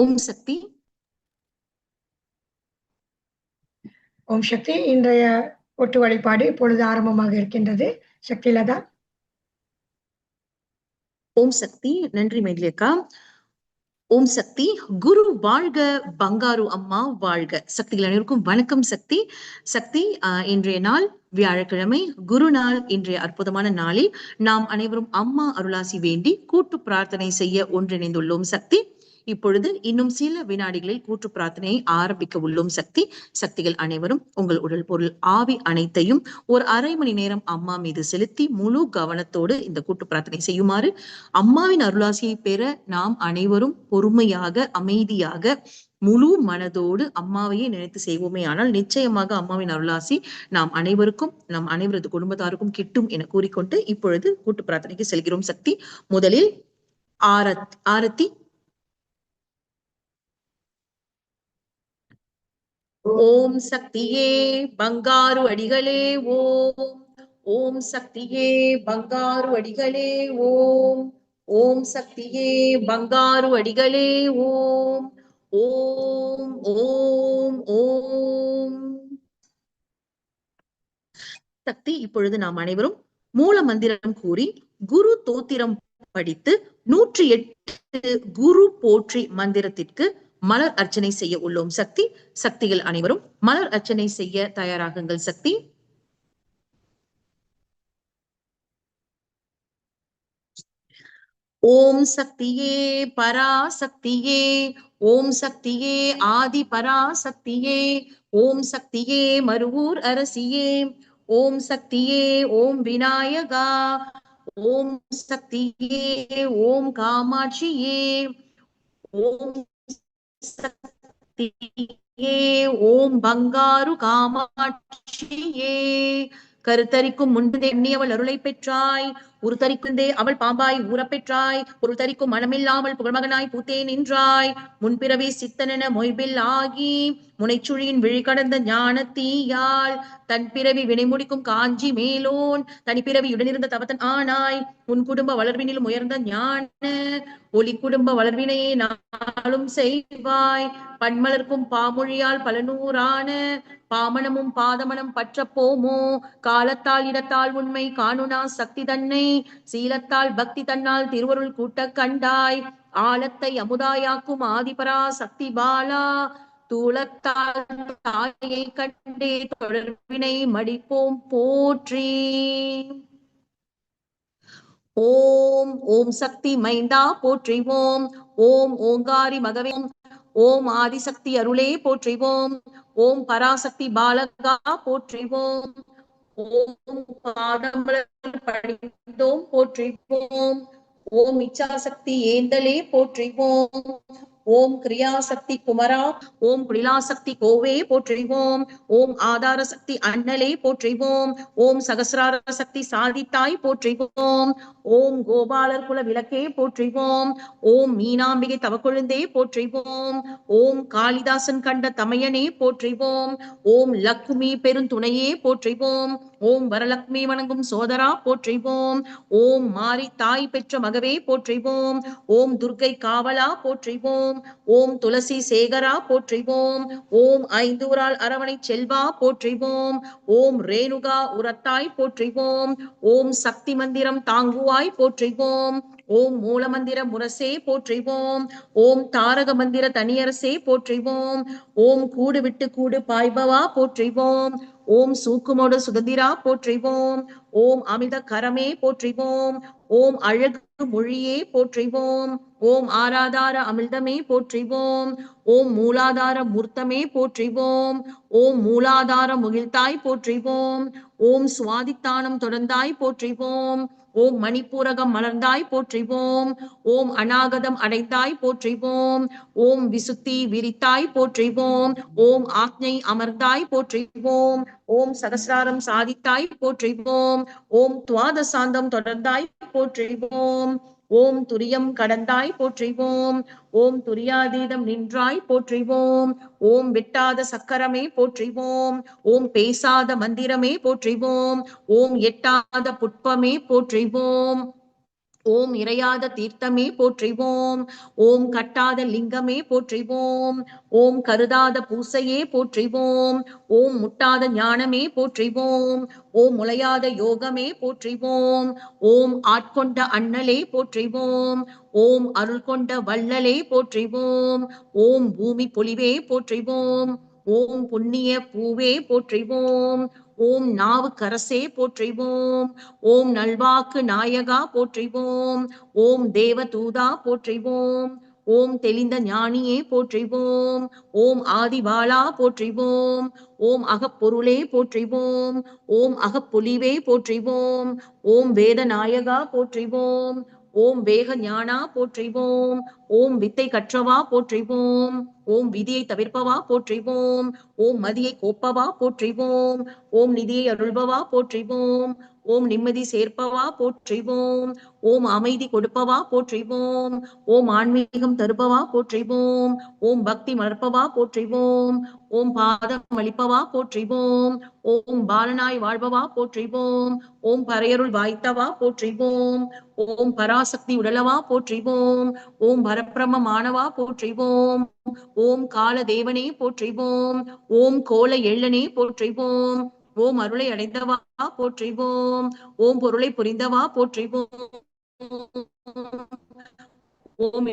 ஓம் சக்தி. ஓம் சக்தி இன்றைய ஒட்டு வழிபாடு இப்பொழுது ஆரம்பமாக இருக்கின்றது. சக்திலதா ஓம் சக்தி நன்றி மைதிலியக்கா ஓம் சக்தி குரு வாழ்க பங்காரு அம்மா வாழ்க. சக்திகள் அனைவருக்கும் வணக்கம் சக்தி. சக்தி இன்றைய நாள் வியாழக்கிழமை குரு நாள் இன்றைய அற்புதமான நாளில் நாம் அனைவரும் அம்மா அருளாசி வேண்டி கூட்டு பிரார்த்தனை செய்ய ஒன்றிணைந்துள்ளோம் சக்தி. இப்பொழுது இன்னும் சில வினாடிகளில் கூட்டு பிரார்த்தனையை ஆரம்பிக்க உள்ளோம் சக்தி. சக்திகள் அனைவரும் உங்கள் உடல் பொருள் ஆவி அனைத்தையும் ஒரு அரை மணி நேரம் அம்மா மீது செலுத்தி முழு கவனத்தோடு இந்த கூட்டு பிரார்த்தனை செய்யுமாறு அம்மாவின் அருளாசியை பெற நாம் அனைவரும் பொறுமையாக அமைதியாக முழு மனதோடு அம்மாவையே நினைத்து செய்வோமே. ஆனால் நிச்சயமாக அம்மாவின் அருளாசி நாம் அனைவருக்கும் நம் அனைவரது குடும்பத்தாருக்கும் கிட்டும் என கூறிக்கொண்டு இப்பொழுது கூட்டு பிரார்த்தனைக்கு செல்கிறோம் சக்தி. முதலில் ஆரத் ஆரத்தி ஓம் சக்தியே பங்காரு அடிகளே ஓம். ஓம் சக்தியே பங்காரு அடிகளே ஓம். ஓம் சக்தியே பங்காரு அடிகளே ஓம். ஓம் ஓம் ஓம். சக்தி இப்பொழுது நாம் அனைவரும் மூல மந்திரம் கூறி குரு தோத்திரம் படித்து நூற்றி எட்டு குரு போற்றி மந்திரத்திற்கு மலர் அர்ச்சனை செய்ய உள்ளோம் சக்தி. சக்திகள் அனைவரும் மலர் அர்ச்சனை செய்ய தயாராகுங்கள் சக்தி. ஓம் சக்தியே பராசக்தியே ஓம் சக்தியே ஆதி பராசக்தியே ஓம் சக்தியே மருவூர் அரசியே ஓம் சக்தியே ஓம் விநாயகா ஓம் சக்தியே ஓம் காமாட்சியே ஓம் சக்தியே ஓம் பங்காரு காமாட்சியே. கருத்தரிக்கும் முன்பு எண்ணியவள் அருளை பெற்றாய். ஒரு தரிக்குந்தே அவள் பாம்பாய் ஊறப்பெற்றாய் ஒரு தரிக்கும் மனமில்லாமல் புகழ்மகனாய் பூத்தே நின்றாய். முன்பிறவி சித்தனென மொய்பில் ஆகி முனைச்சுழியின் விழி கடந்த ஞான தீயாள் தன் பிறவி வினை முடிக்கும் காஞ்சி மேலோன் தனிப்பிறவியுடனிருந்த தவத்தன் ஆனாய். உன் குடும்ப வளர்வினிலும் உயர்ந்த ஞான ஒளி குடும்ப வளர்வினையே நாளும் செய்வாய். பன்மலர்க்கும் பாமொழியால் பல நூறான பாமனமும் பாதமனம் பற்ற போமோ? காலத்தால் இடத்தால் உண்மை காணுனா சக்தி தன்னை சீலத்தால் பக்தி தன்னால் திருவருள் கூட்ட கண்டாய். ஆழத்தை அமுதாயாக்கும் ஆதிபரா சக்தி பாலா. தூளத்தால் தாயை கண்டே தொடர்பினை மடிப்போம் போற்றி. ஓம் ஓம் சக்தி மைந்தா போற்றிவோம். ஓம் ஓங்காரி மகவே ஓம் ஆதிசக்தி அருளே போற்றிவோம். ஓம் பராசக்தி பாலகா போற்றிவோம். ஓம் பாதம்பலர் படித்தோம் போற்றிப்போம். ஓம் இச்சாசக்தி ஏந்தலே போற்றிவோம் ஓம் கிரியாசக்தி குமரா ஓம் குடிலாசக்தி கோவே போற்றிவோம் ஓம் ஆதார சக்தி அண்ணலே போற்றிவோம் ஓம் சகசிரார சக்தி சாதித்தாய் போற்றிவோம் ஓம் கோபாலர் குல விளக்கே போற்றிவோம் ஓம் மீனாம்பிகை தவக்கொழுந்தே போற்றிவோம் ஓம் காளிதாசன் கண்ட தமையனே போற்றிவோம் ஓம் லக்குமி பெருந்துணையே போற்றிவோம் ஓம் வரலக்ஷ்மி வணங்கும் சோதரா போற்றிவோம் ஓம் மாரி தாய் பெற்ற மகவே போற்றிவோம் ஓம் துர்க்கை காவலா போற்றிவோம் ஓம் துளசி சேகரா போற்றிவோம் ஓம் ஐந்தூரால் அரவணை செல்வா போற்றிவோம் ஓம் ரேணுகா உரத்தாய் போற்றிவோம் ஓம் சக்தி மந்திரம் தாங்குவாய் போற்றிவோம் ஓம் மூலமந்திர முரசே போற்றிவோம் ஓம் தாரக மந்திர தனியரசே போற்றிவோம் ஓம் கூடு விட்டு கூடு பாய்பவா போற்றிவோம் ஓம் சூக்குமோடு சுதந்திரா போற்றிவோம் ஓம் அமித கரமே போற்றிவோம் ஓம் அழகு மொழியே போற்றிவோம் ஓம் ஆராதார அமிர்தமே போற்றிவோம். ஓம் மூலாதார மூர்த்தமே போற்றிவோம். ஓம் மூலாதார முகிழ்த்தாய் போற்றிவோம். ஓம் சுவாதித்தானம் தொடர்ந்தாய் போற்றிவோம். ஓம் மணிப்பூரகம் மலர்ந்தாய் போற்றிவோம். ஓம் அநாகதம் அடைந்தாய் போற்றிவோம். ஓம் விசுத்தி விரித்தாய் போற்றிவோம். ஓம் ஆக்ஞை அமர்ந்தாய் போற்றிவோம். ஓம் சகசிராரம் சாதித்தாய் போற்றிவோம். ஓம் துவாதசாந்தம் தொடர்ந்தாய் போற்றிவோம். ஓம் துரியம் கடந்தாய் போற்றிவோம். ஓம் துரியாதீதம் நின்றாய் போற்றிவோம். ஓம் வெட்டாத சக்கரமே போற்றிவோம். ஓம் பேசாத மந்திரமே போற்றிவோம். ஓம் எட்டாத புட்பமே போற்றிவோம். ஓம் இறையாத தீர்த்தமே போற்றிவோம். ஓம் கட்டாத லிங்கமே போற்றிவோம். ஓம் கருதாத பூசையே போற்றிவோம். ஓம் முட்டாத ஞானமே போற்றிவோம். ஓம் முளையாத யோகமே போற்றிவோம். ஓம் ஆட்கொண்ட அண்ணலே போற்றிவோம். ஓம் அருள் கொண்ட வள்ளலே போற்றிவோம். ஓம் பூமி பொலிவே போற்றிவோம். ஓம் புண்ணிய பூவே போற்றிவோம். ஓம் நாவுக்கரசே போற்றிவோம். ஓம் நல்வாக்கு நாயகா போற்றிவோம். ஓம் தேவதூதா போற்றிவோம். ஓம் தெளிந்த ஞானியே போற்றிவோம். ஓம் ஆதிபாலா போற்றிவோம். ஓம் அகப்பொருளே போற்றிவோம். ஓம் அகப்பொலிவே போற்றிவோம். ஓம் வேதநாயகா போற்றிவோம். ஓம் வேக ஞானா போற்றிவோம். ஓம் வித்தை கற்றவா போற்றிவோம். ஓம் விதியை தவிர்ப்பவா போற்றிவோம். ஓம் மதியை கோப்பவா போற்றிவோம். ஓம் நிதியை அருள்பவா போற்றிவோம். ஓம் நிம்மதி சேர்ப்பவா போற்றிவோம் ஓம் அமைதி கொடுப்பவா போற்றிவோம் ஓம் ஆன்மீகம் தருபவா போற்றிவோம் ஓம் பக்தி மலர்ப்பவா போற்றிவோம் ஓம் பாதம் அளிப்பவா போற்றிவோம் ஓம் பாலனாய் வாழ்பவா போற்றிவோம் ஓம் பரையருள் வாய்த்தவா போற்றிவோம் ஓம் பராசக்தி உடலவா போற்றிவோம் ஓம் பரப்பிரம மாணவா போற்றிவோம் ஓம் கால தேவனே போற்றிவோம் ஓம் கோல எள்ளனே போற்றிவோம் ஓம் அருளை அடைந்தவா போற்றிவோம். ஓம் பொருளை புரிந்தவா போற்றிவோம். ஓம்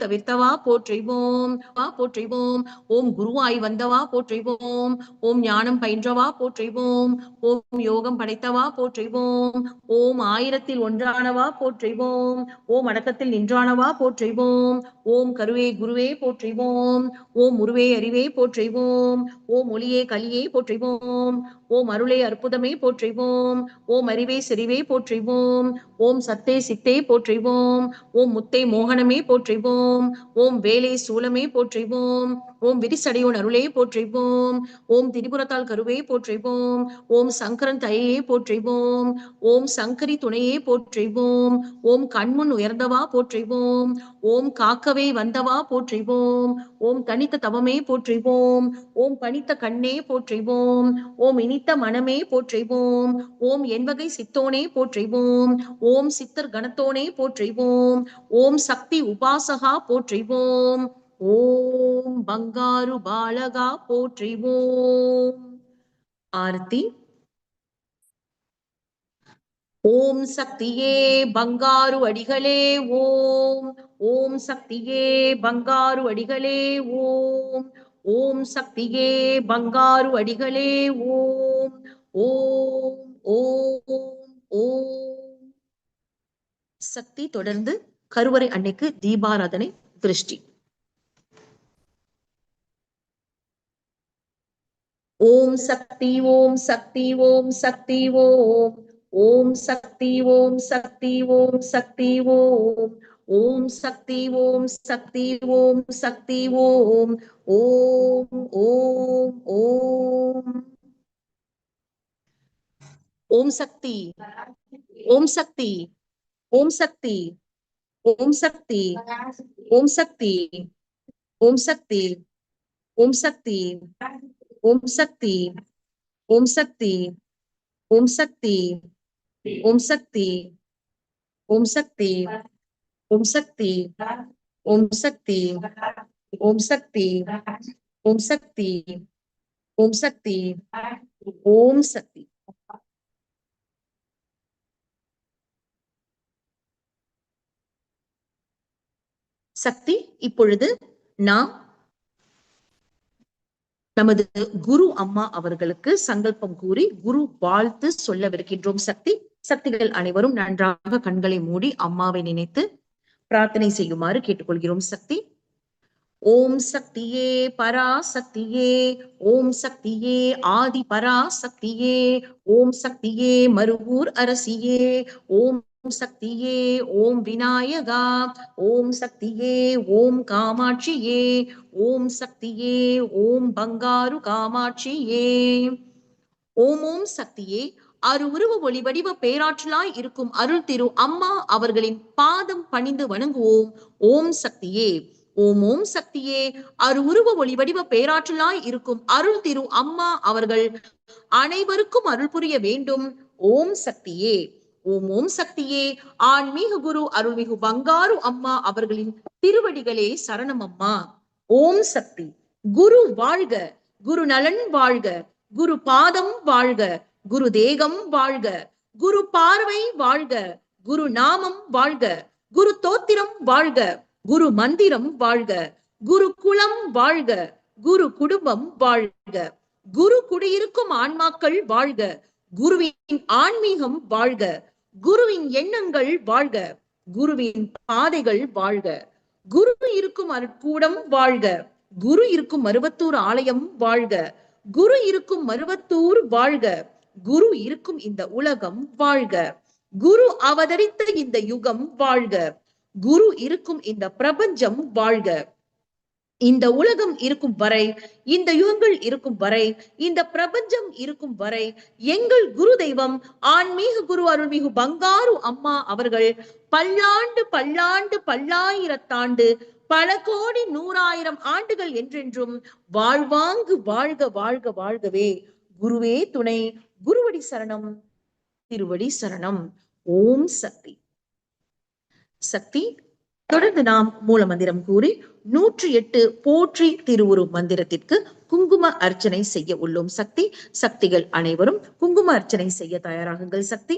தவிர்த்தவா போற்றிவோம் வா போற்றிவோம் ஓம் குருவாய் வந்தவா போற்றிவோம் ஓம் ஞானம் பயின்றவா போற்றிவோம் ஓம் யோகம் படைத்தவா போற்றிவோம் ஓம் ஆயிரத்தில் ஒன்றானவா போற்றிவோம் ஓம் அடக்கத்தில் நின்றானவா போற்றிவோம் ஓம் கருவே குருவே போற்றிவோம் ஓம் உருவே அறிவே போற்றிவோம் ஓம் ஒளியே கலியே போற்றிவோம் ஓம் அருளே அற்புதமே போற்றிவோம் ஓம் அறிவே செறிவே போற்றிவோம் ஓம் சத்தே சித்தே போற்றிவோம் ஓம் முத்தை மோகனமே போற்றிவோம். ஓம் வேலை சூலமே போற்றிவோம். ஓம் விரிசடையோன் அருளே போற்றிவோம் ஓம் திரிபுரத்தால் கருவே போற்றிவோம் ஓம் சங்கரன் தயையே போற்றிவோம் ஓம் சங்கரி துணையே போற்றிவோம் ஓம் கண்முன் உயர்ந்தவா போற்றிவோம் ஓம் காக்கவே வந்தவா போற்றிவோம் ஓம் தனித்த தவமே போற்றிவோம் ஓம் பணித்த கண்ணே போற்றிவோம் ஓம் இனித்த மனமே போற்றிவோம் ஓம் என்வகை சித்தோனே போற்றிவோம் ஓம் சித்தர் கணத்தோனே போற்றிவோம் ஓம் சக்தி உபாசகா போற்றிவோம் ஓம் பங்காரு பாலகா போற்றிவோம். ஆர்த்தி. ஓம் சக்தியே பங்காரு அடிகளே ஓம். ஓம் சக்தியே பங்காரு அடிகளே ஓம். ஓம் சக்தியே பங்காரு அடிகளே ஓம். ஓம் ஓம் ஓம். சக்தி தொடர்ந்து கருவறை அன்னைக்கு தீபாராதனை திருஷ்டி. ஓம் சக்தி ஓம் சக்தி ஓம் சக்தி ஓம் ஓம் சக்தி ஓம் சக்தி ஓம் சக்தி ஓம் ஓம் சக்தி ஓம் சக்தி ஓம் சக்தி ஓம் ஓம் ஓம் ஓம் ஓம் சக்தி ஓம் சக்தி ஓம் சக்தி ஓம் சக்தி ஓம் சக்தி ஓம் சக்தி ஓம் சக்தி ஓம் சக்தி ஓம் சக்தி ஓம் சக்தி ஓம் சக்தி ஓம் சக்தி ஓம் சக்தி ஓம் சக்தி ஓம் சக்தி ஓம் சக்தி ஓம் சக்தி ஓம் சக்தி சக்தி இப்பொழுது நாம் நமது குரு அம்மா அவர்களுக்கு சங்கல்பம் கூறி குரு வாழ்த்து சொல்லவிருக்கின்றோம். சக்தி சக்திகள் அனைவரும் நன்றாக கண்களை மூடி அம்மாவை நினைத்து பிரார்த்தனை செய்யுமாறு கேட்டுக்கொள்கிறோம். சக்தி ஓம் சக்தியே பராசக்தியே ஓம் சக்தியே ஆதி பராசக்தியே ஓம் சக்தியே மருவூர் அரசியே ஓம் சக்தியே ஓம் விநாயகா ஓம் சக்தியே ஓம் காமாட்சியே ஓம் சக்தியே ஓம் பங்காரு காமாட்சியே. ஓம் ஓம் சக்தியே அரு உருவ ஒளி வடிவ பேராற்றலாய் இருக்கும் அருள் திரு அம்மா அவர்களின் பாதம் பணிந்து வணங்குவோம். ஓம் சக்தியே ஓம் ஓம் சக்தியே அரு உருவ ஒளி வடிவ பேராற்றலாய் இருக்கும் அருள் திரு அம்மா அவர்கள் அனைவருக்கும் அருள் புரிய வேண்டும். ஓம் சக்தியே ஓம் ஓம் சக்தியே ஆன்மீக குரு அருள்மிகு பங்காரு அம்மா அவர்களின் திருவடிகளே சரணம் அம்மா ஓம் சக்தி குரு வாழ்க குரு நலன் வாழ்க குரு பாதம் வாழ்க குரு தேகம் வாழ்க குரு பார்வை வாழ்க குரு நாமம் வாழ்க குரு தோத்திரம் வாழ்க குரு மந்திரம் வாழ்க குரு குலம் வாழ்க குரு குடும்பம் வாழ்க குரு குடியிருக்கும் ஆன்மாக்கள் வாழ்க குருவின் ஆன்மீகம் வாழ்க. குருவின் எண்ணங்கள் வாழ்க. குருவின் பாதைகள் வாழ்க. குரு இருக்கும் அருட்கூடம் வாழ்க. குரு இருக்கும் மருவத்தூர் ஆலயம் வாழ்க. குரு இருக்கும் மருவத்தூர் வாழ்க. குரு இருக்கும் இந்த உலகம் வாழ்க. குரு அவதரித்த இந்த யுகம் வாழ்க. குரு இருக்கும் இந்த பிரபஞ்சம் வாழ்க. இந்த உலகம் இருக்கும் வரை இந்த யுகங்கள் இருக்கும் வரை இந்த பிரபஞ்சம் இருக்கும் வரை எங்கள் குரு தெய்வம் ஆன்மீக குரு அருள்மிகு பங்காரு அம்மா அவர்கள் பல்லாண்டு பல்லாண்டு பல்லாயிரத்தாண்டு பல கோடி நூறாயிரம் ஆண்டுகள் என்றென்றும் வாழ்வாங்கு வாழ்க வாழ்க வாழ்கவே. குருவே துணை குருவடி சரணம் திருவடி சரணம். ஓம் சக்தி. சக்தி தொடர்ந்து நாம் மூல மந்திரம் கூறி நூற்றி எட்டு போற்றி திருவுரு மந்திரத்திற்கு குங்கும அர்ச்சனை செய்ய உள்ளோம் சக்தி. சக்திகள் அனைவரும் குங்கும அர்ச்சனை செய்ய தயாராகுங்கள் சக்தி.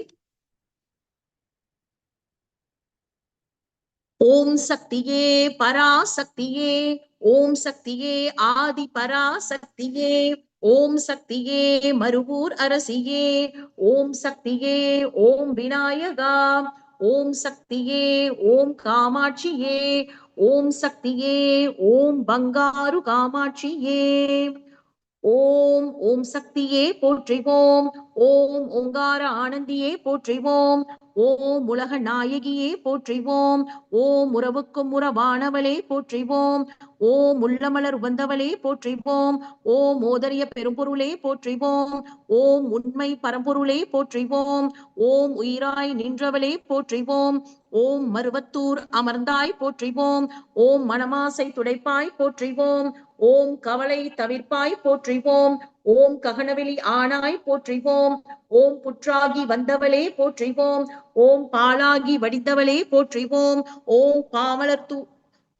ஓம் சக்தியே பராசக்தியே ஓம் சக்தியே ஆதி பராசக்தியே ஓம் சக்தியே மருவூர் அரசியே ஓம் சக்தியே ஓம் விநாயகா ஓம் சக்தியே ஓம் காமாட்சியே ஓம் சக்தியே ஓம் பங்காரு காமாட்சியே. ஓம் ஓம் சக்தியே போற்றிவோம் ஓம் ஓங்கார ஆனந்தியே போற்றிவோம் ஓம் உலக நாயகியே போற்றிவோம் ஓம் உறவுக்கும் உறவானவளே போற்றிவோம் ஓம் முள்ளமலர் வந்தவளே போற்றிவோம் ஓம் மோதரிய பெரும்பொருளே போற்றிவோம் ஓம் உண்மை பரம்பொருளே போற்றிவோம் ஓம் உயிராய் நின்றவளே போற்றிவோம் ஓம் மருவத்தூர் அமர்ந்தாய் போற்றிவோம் ஓம் மணமாசை துடைப்பாய் போற்றிவோம் ஓம் கவலை தவிர்ப்பாய் போற்றிவோம் ஓம் ககனவெளி ஆனாய் போற்றிவோம் ஓம் புற்றாகி வந்தவளே போற்றிவோம் ஓம் பாலாகி வடிந்தவளே போற்றிவோம் ஓம் பாமலர்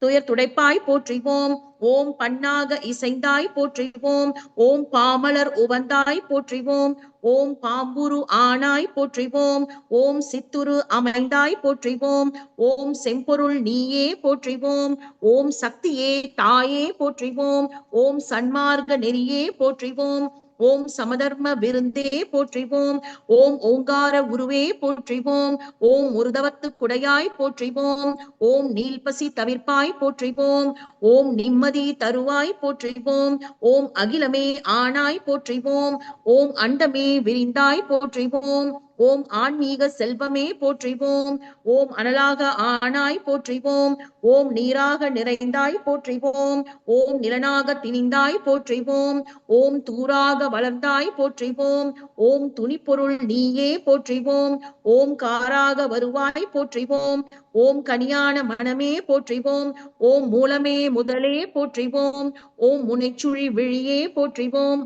துயர் துடைப்பாய் போற்றிவோம். ஓம் பண்ணாக இசைந்தாய் போற்றிவோம். ஓம் பாமலர் உவந்தாய் போற்றிவோம். ஓம் பாம்புரு ஆனாய் போற்றிவோம். ஓம் சித்துரு அமைந்தாய் போற்றிவோம். ஓம் செம்பொருள் நீயே போற்றிவோம். ஓம் சக்தியே தாயே போற்றிவோம். ஓம் சன்மார்க்க நெறியே போற்றிவோம். ஓம் சமதர்ம விருந்தே போற்றிவோம். ஓம் ஓங்கார உருவே போற்றிவோம். ஓம் உருதவத்து குடையாய் போற்றிவோம். ஓம் நீல்பசி தவிர்ப்பாய் போற்றிவோம். ஓம் நிம்மதி தருவாய் போற்றிவோம். ஓம் அகிலமே ஆனாய் போற்றிவோம். ஓம் அண்டமே விரிந்தாய் போற்றிவோம். ஓம் ஆன்மீக செல்வமே போற்றிவோம். ஓம் அனலாக ஆனாய் போற்றிவோம். ஓம் நீராக நிறைந்தாய் போற்றிவோம். ஓம் நிலனாக திணிந்தாய் போற்றிவோம். ஓம் தூராக வளர்ந்தாய் போற்றிவோம். ஓம் துணிப்பொருள் நீயே போற்றிவோம். ஓம் காராக வருவாய் போற்றிவோம். ஓம் கனியான மனமே போற்றிவோம். ஓம் மூலமே முதலே போற்றிவோம். ஓம் முனைச்சுழி விழியே போற்றிவோம்.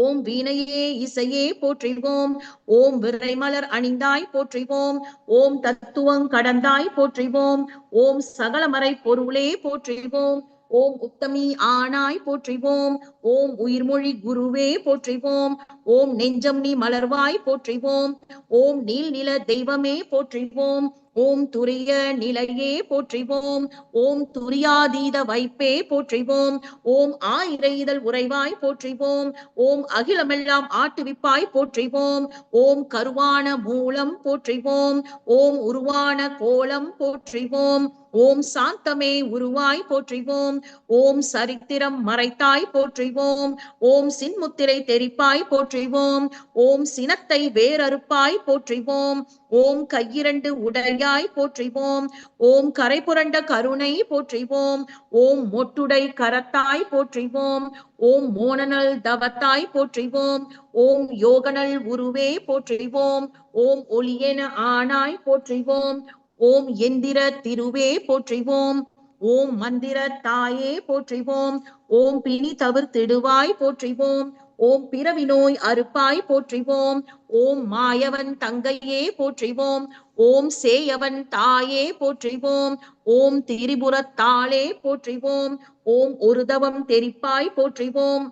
ஓம் வீணையே இசையே போற்றிவோம். ஓம் விரைமலர் அணிந்தாய் போற்றிவோம். ஓம் தத்துவம் கடந்தாய் போற்றிவோம். ஓம் சகலமறை பொருளே போற்றிவோம். ஓம் உத்தமி ஆனாய் போற்றிவோம். ஓம் உயிர்மொழி குருவே போற்றிவோம். ஓம் நெஞ்சம் நீ மலர்வாய் போற்றிவோம். ஓம் நீல் நில தெய்வமே போற்றிவோம். ஓம் துரிய நிலையே போற்றிவோம். ஓம் துரியாதீத வைப்பே போற்றிவோம். ஓம் ஆயிரைதல் உறைவாய் போற்றிவோம். ஓம் அகிலமெல்லாம் ஆட்டுவிப்பாய் போற்றிவோம். ஓம் கருவான மூலம் போற்றிவோம். ஓம் உருவான கோலம் போற்றிவோம். ஓம் சாந்தமே உருவாய் போற்றிவோம். ஓம் சரித்திரம் மறைத்தாய் போற்றிவோம். ஓம் சின்முத்திரை தெரிப்பாய் போற்றிவோம். ஓம் சினத்தை வேறறுப்பாய் போற்றிவோம். ஓம் கையிரண்டு உடையாய் போற்றிவோம். ஓம் கரை புரண்ட கருணை போற்றிவோம். ஓம் மொட்டுடை கரத்தாய் போற்றிவோம். ஓம் மோனனல் தவத்தாய் போற்றிவோம். ஓம் யோகனல் உருவே போற்றிவோம். ஓம் ஒளியென ஆனாய் போற்றிவோம். ஓம் எந்திர திருவே போற்றிவோம். ஓம் மந்திர தாயே போற்றிவோம். ஓம் பிணி தவிர்த்திடுவாய் போற்றிவோம். ஓம் பிறவி நோய் அறுப்பாய் போற்றிவோம். ஓம் மாயவன் தங்கையே போற்றிவோம். ஓம் சேயவன் தாயே போற்றிவோம். ஓம் திரிபுரத்தாளே போற்றிவோம். ஓம் ஒருதவம் தெரிப்பாய் போற்றிவோம்.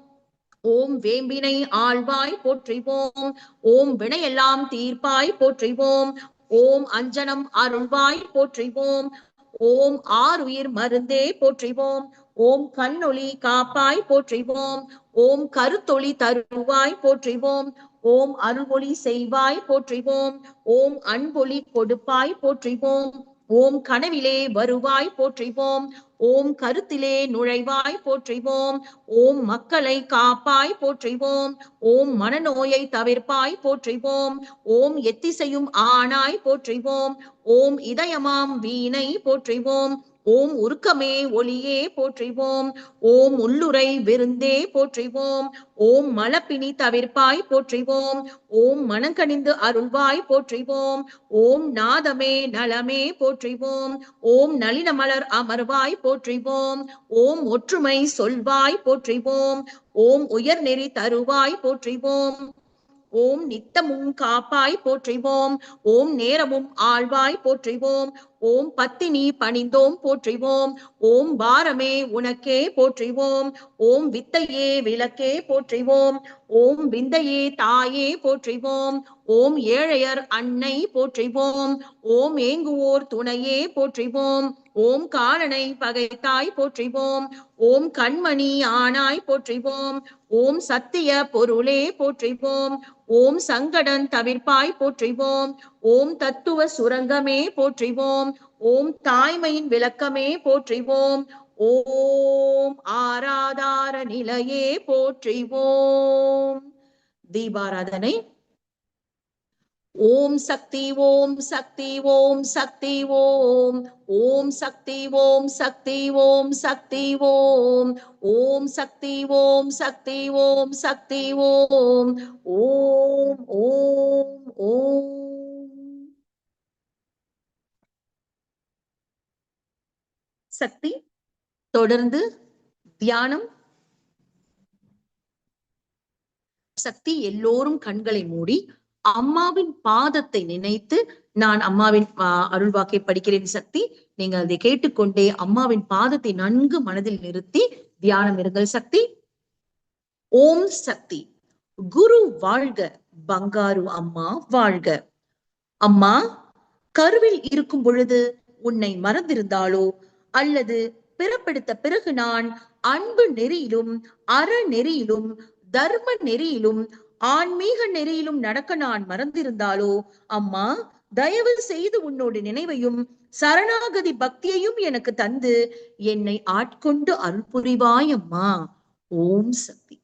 ஓம் வேம்பினை ஆழ்வாய் போற்றிவோம். ஓம் வினையெல்லாம் தீர்ப்பாய் போற்றிவோம். ஓம் அஞ்சனம் அருள்வாய் போற்றிவோம். ஓம் ஆறுயிர் மருந்தே போற்றிவோம். ஓம் கண்ணொளி காப்பாய் போற்றிவோம். ஓம் கருத்தொளி தருவாய் போற்றிவோம். ஓம் அருள்மொழி செய்வாய் போற்றிவோம். ஓம் அன்பொளி கொடுப்பாய் போற்றிவோம். ஓம் கனவிலே வருவாய் போற்றிவோம். ஓம் கருத்திலே நுழைவாய் போற்றிவோம். ஓம் மக்களை காப்பாய் போற்றிவோம். ஓம் மனநோயை தவிர்ப்பாய் போற்றிவோம். ஓம் எத்திசையும் ஆனாய் போற்றிவோம். ஓம் இதயமாம் வீணை போற்றிவோம். ஓம் உருக்கமே ஒளியே போற்றிவோம். ஓம் உள்ளுரை விருந்தே போற்றிவோம். ஓம் மலப்பினி தவிர்ப்பாய் போற்றிவோம். ஓம் மனங்கணிந்து அருள்வாய் போற்றிவோம். ஓம் நாதமே நலமே போற்றிவோம். ஓம் நளின மலர் அமர்வாய் போற்றிவோம். ஓம் ஒற்றுமை சொல்வாய் போற்றிவோம். ஓம் உயர் நெறி தருவாய் போற்றிவோம். ஓம் நித்தமும் காப்பாய் போற்றிவோம். ஓம் நேரமும் ஆழ்வாய் போற்றிவோம். ஓம் பத்தினி பணிந்தோம் போற்றிவோம். ஓம் பாரமே உனக்கே போற்றிவோம். ஓம் வித்தையே விளக்கே போற்றிவோம். ஓம் விந்தையே தாயே போற்றிவோம். ஓம் ஏழையர் அன்னை போற்றிவோம். ஓம் ஏங்குவோர் துணையே போற்றிவோம். ஓம் காலனை பகைத்தாய் போற்றிவோம். ஓம் கண்மணி ஆனாய் போற்றிவோம். ஓம் சத்திய பொருளே போற்றிவோம். ஓம் சங்கடன் தவிர்ப்பாய் போற்றிவோம். ஓம் தத்துவ சுரங்கமே போற்றிவோம். ஓம் தாய்மையின் விளக்கமே போற்றிவோம். ஓம் ஆராதார நிலையே போற்றிவோம். தீபாராதனை ஓம் சக்தி ஓம் சக்தி ஓம் சக்தி ஓம். ஓம் சக்தி ஓம் சக்தி ஓம் சக்தி ஓம். ஓம் சக்தி ஓம் சக்தி ஓம் சக்தி ஓம். ஓம் ஓம் ஓம். சக்தி தொடர்ந்து தியானம். சக்தி எல்லோரும் கண்களை மூடி அம்மாவின் பாதத்தை நினைத்து நான் அம்மாவின் அருள் அருள்வாக்கை படிக்கிறேன் சக்தி. நீங்கள் அதை கேட்டுக்கொண்டே அம்மாவின் பாதத்தை நன்கு மனதில் நிறுத்தி தியானம் இருங்கள் சக்தி. ஓம் சக்தி. குரு வாழ்க பங்காரு அம்மா வாழ்க. அம்மா கருவில் இருக்கும் பொழுது உன்னை மறந்திருந்தாலோ? அல்லது பிறப்பெடுத்த பிறகு நான் அன்பு நெறியிலும் அற நெறியிலும் தர்ம நெறியிலும் ஆன்மீக நெறியிலும் நடக்க நான் மறந்திருந்தாலோ? அம்மா தயவு செய்து உன்னோட நினைவையும் சரணாகதி பக்தியையும் எனக்கு தந்து என்னை ஆட்கொண்டு அருள் புரிவாய் அம்மா. ஓம் சக்தி.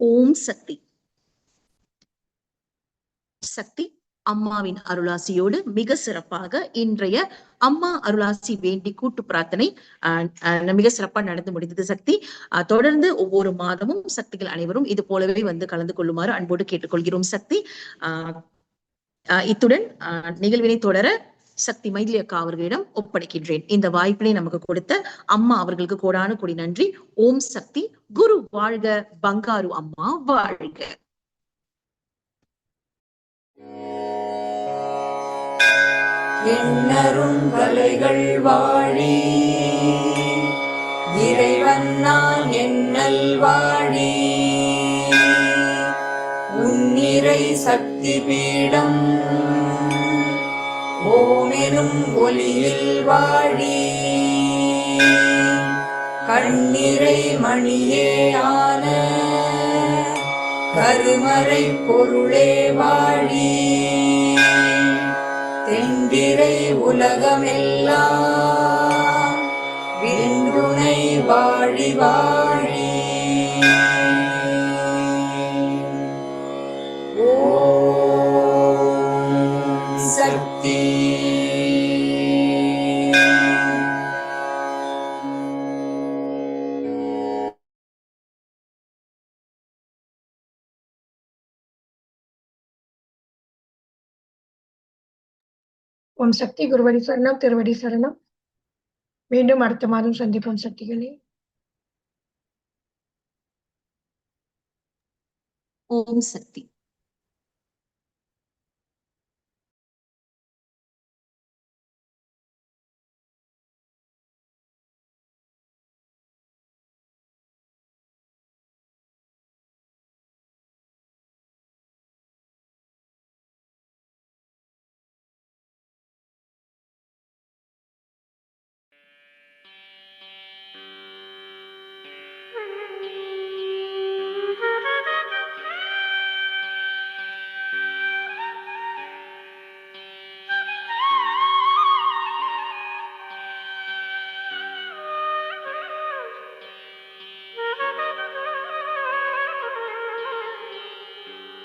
ஓம் சக்தி. சக்தி அம்மாவின் அருளாசியோடு மிக சிறப்பாக இன்றைய அம்மா அருளாசி வேண்டி கூட்டு பிரார்த்தனை அஹ், அஹ், மிக சிறப்பா நடந்து முடிந்தது சக்தி. அஹ், தொடர்ந்து ஒவ்வொரு மாதமும் சக்திகள் அனைவரும் இது போலவே வந்து கலந்து கொள்ளுமாறு அன்போடு கேட்டுக்கொள்கிறோம் சக்தி. அஹ், இத்துடன் நிகழ்வினை தொடர சக்தி மைதிலி அக்கா அவர்களிடம் ஒப்படைக்கின்றேன். இந்த வாய்ப்பினை நமக்கு கொடுத்த அம்மா அவர்களுக்கு கோடான கொடி நன்றி. ஓம் சக்தி. குரு வாழ்க. பங்காரு அம்மா வாழ்க. எண்ணரும் கலைகள் வாழி. இறைவன் நான் என்னல் வாழி. உன்னிறை சக்தி பீடம். ஓமெனும் ஒளியில் வாழி. கண்ணிரை மணியே ஆன கருமறை பொருளே வாழி. தென்பிறை உலகமெல்லாம் விருந்துணை வாழி வாழி. ஓம் சக்தி குருவடி சரணம் திருவடி சரணம். மீண்டும் அடுத்த மாதம் சந்திப்போம் சக்திகளே. ஓம் சக்தி.